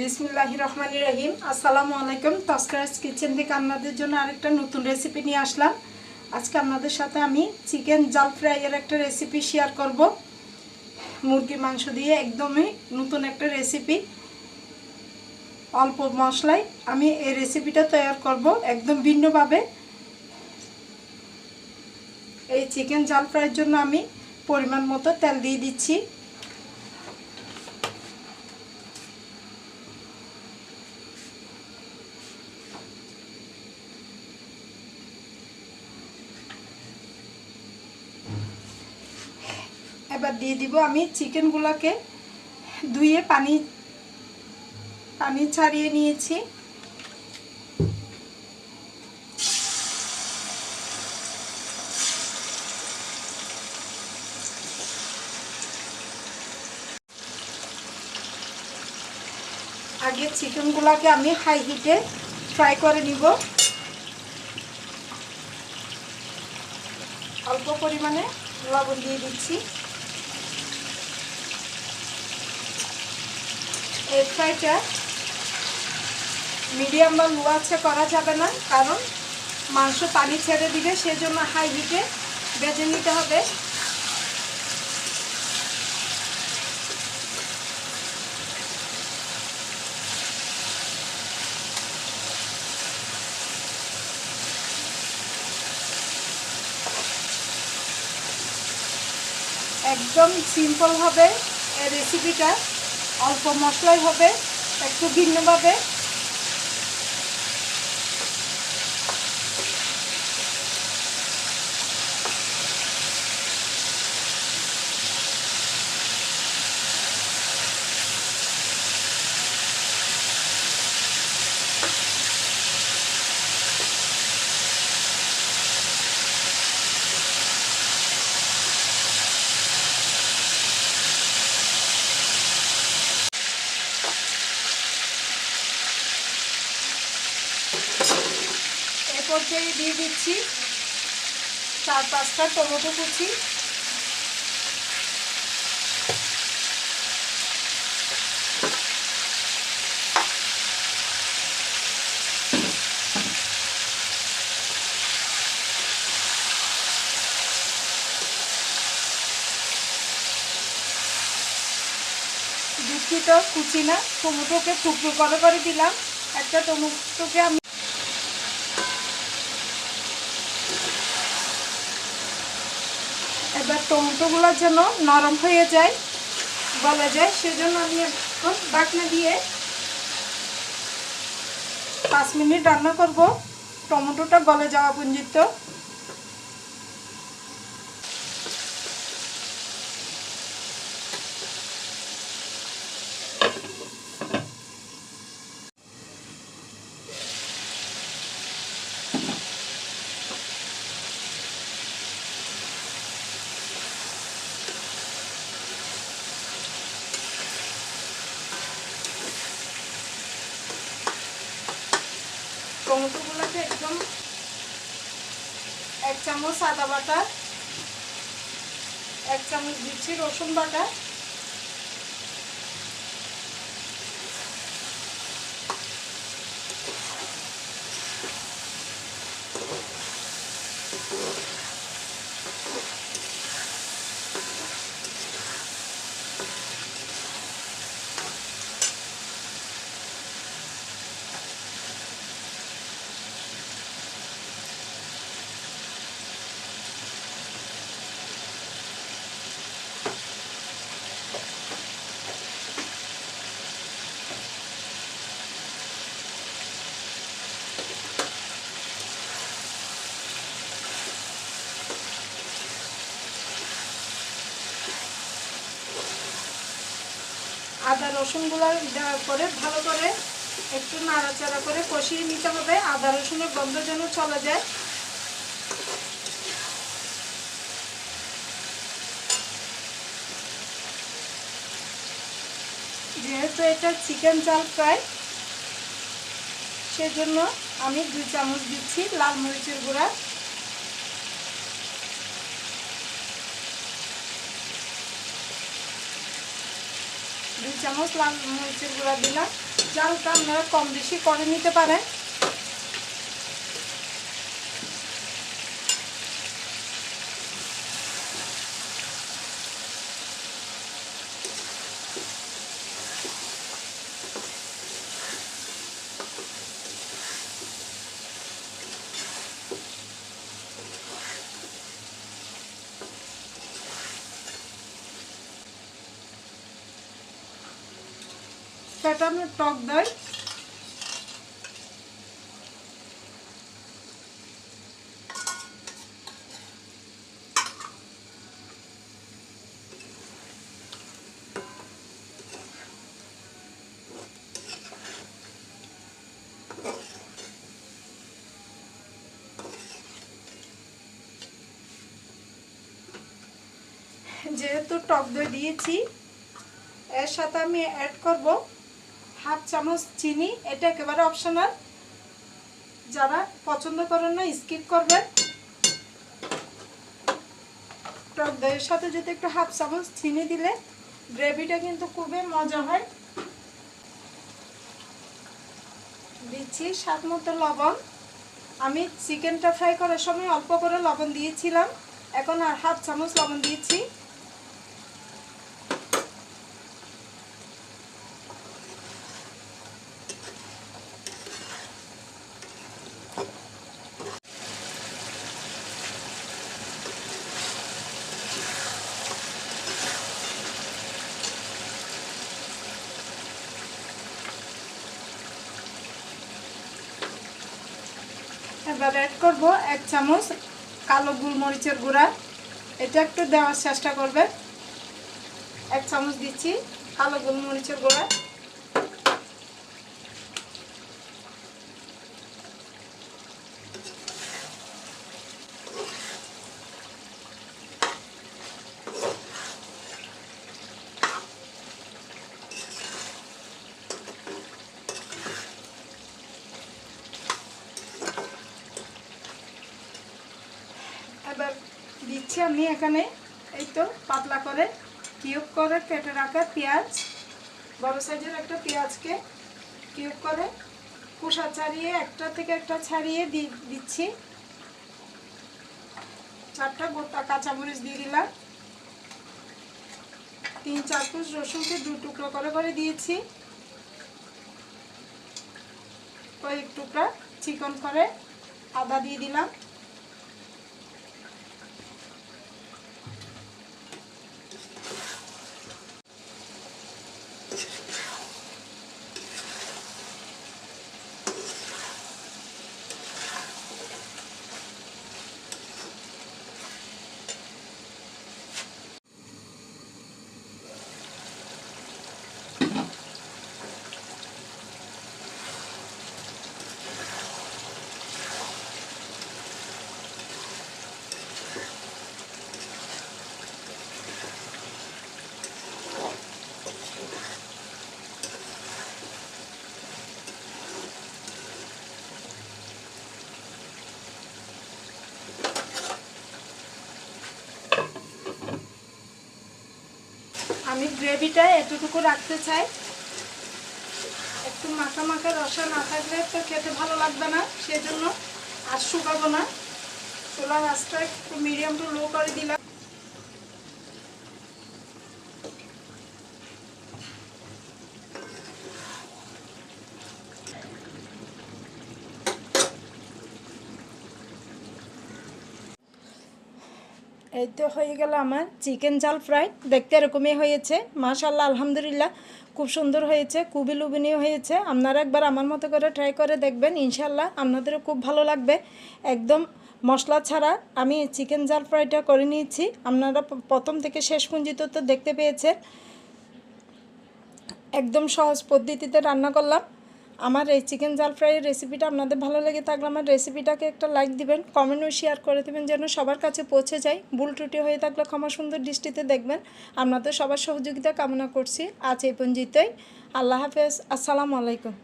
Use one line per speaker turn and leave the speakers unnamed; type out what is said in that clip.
বিসমিল্লাহি রহমান রহিম। আসসালামু আলাইকুম। তস্করাজ কিচেন থেকে আপনাদের জন্য আরেকটা নতুন রেসিপি নিয়ে আসলাম। আজকে আপনাদের সাথে আমি চিকেন জাল ফ্রাইয়ের একটা রেসিপি শেয়ার করব। মুরগির মাংস দিয়ে একদমই নতুন একটা রেসিপি অল্প মশলায় আমি এই রেসিপিটা তৈরি করব একদম ভিন্নভাবে। এই চিকেন জাল ফ্রাইয়ের জন্য আমি পরিমাণ মতো তেল দিয়ে দিচ্ছি। এবার দিয়ে দিব আমি চিকেনগুলোকে ধুয়ে পানি পানি ছাড়িয়ে নিয়েছি। আগে চিকেনগুলোকে আমি হাই হিটে ফ্রাই করে নিব। অল্প পরিমাণে লবণ দিয়ে দিচ্ছি। এগ ফ্রাইটা মিডিয়াম বা লো আছে করা যাবে না, কারণ মাংস পানি ছেড়ে দিবে সেজন্য হাই হিটে বেজে নিতে হবে। একদম সিম্পল হবে এই রেসিপিটা অল্প মশলাই হবে একটু ভিন্নভাবে। পর্যায়ে দিয়ে দিচ্ছি চার পাঁচটা টমেটো কুচি। দুঃখিত, কুচি না। টমেটোকে টুকরো করে করে দিলাম। একটা টমেটোকে আমি এবার যেন নরম হয়ে যায়, বলা যায়। সেজন্য আমি এখন বাটনা দিয়ে পাঁচ মিনিট রান্না করব। টমেটোটা গলে যাওয়া পর্যন্ত টমেটোগুলোকে একদম এক চামচ আদা বাটা এক চামচ দিচ্ছি রসুন বাটা। আদা রসুনগুলো দেওয়ার পরে ভালো করে একটু নাড়াচাড়া করে কষিয়ে নিতে হবে। আদা রসুনের গন্ধ যেন চলে যায়। যেহেতু এটা চিকেন চাল ফ্রাই, সেজন্য আমি দুই চামচ দিচ্ছি লাল মরিচের গুঁড়া। চামচ লাল মরিচের গুঁড়া দিলাম। জালটা আপনারা কম বেশি করে নিতে পারেন। ফেটানো টক দই যেহেতু টক দই দিয়েছি এর সাথে আমি অ্যাড করব হাফ চামচ চিনি, এটা একেবারে অপশনাল যারা পছন্দ করেন না স্কিপ করবেন। টক দইয়ের সাথে যদি একটু হাফ চামচ চিনি দিলে, গ্রেভিটা কিন্তু খুবই মজা হয়। দিচ্ছি স্বাদ মতো লবণ। আমি চিকেনটা ফ্রাই করার সময় অল্প করে লবণ দিয়েছিলাম। এখন আর হাফ চামচ লবণ দিয়েছি। এবার অ্যাড করব, এক চামচ কালো গুলমরিচের গুঁড়া। এটা একটু দেওয়ার চেষ্টা করবে। এক চামচ দিচ্ছি কালো গোলমরিচের গুঁড়া। এবার দিচ্ছি আমি এখানে, এই তো পাতলা করে কিউব করে কেটে রাখা পেঁয়াজ। বড় সাইজের একটা পেঁয়াজকে কিউব করে কুসা ছাড়িয়ে, একটা থেকে একটা ছাড়িয়ে দিচ্ছি। চারটা গোটা কাঁচামরিচ দিয়ে দিলাম। তিন চার পিস রসুনকে দু টুকরো করে করে দিয়েছি। কয়েক টুকরা চিকন করে আদা দিয়ে দিলাম আমি গ্রেভিটা এতটুকু রাখতে চাই। একটু মাখা মাখা রসা না থাকলে তো খেতে ভালো লাগবে না, সেজন্য আর শুকাবো না। চুলার আঁচটা একটু মিডিয়াম টু লো করে দিলাম। এই তো হয়ে গেল আমার চিকেন জাল ফ্রাই। দেখতে এরকমই হয়েছে। মাশাল্লাহ আলহামদুলিল্লাহ, খুব সুন্দর হয়েছে, খুবই লুবিনীয় হয়েছে। আপনারা একবার আমার মতো করে ট্রাই করে দেখবেন ইনশাল্লাহ আপনাদেরও খুব ভালো লাগবে। একদম মশলা ছাড়া আমি চিকেন জাল ফ্রাইটা করে নিয়েছি। আপনারা প্রথম থেকে শেষ পর্যন্ত তো দেখতে পেয়েছেন। একদম সহজ পদ্ধতিতে রান্না করলাম। আমার এই চিকেন জাল ফ্রাইয়ের রেসিপিটা আপনাদের ভালো লেগে থাকলে আমার রেসিপিটাকে একটা লাইক দিবেন কমেন্টও শেয়ার করে দেবেন যেন সবার কাছে পৌঁছে যায়। ভুল ত্রুটি হয়ে থাকলে ক্ষমা সুন্দর দৃষ্টিতে দেখবেন। আপনাদের সবার সহযোগিতা কামনা করছি। আজ এই পঞ্জিতই আল্লাহ হাফেজ। আসসালামু আলাইকুম।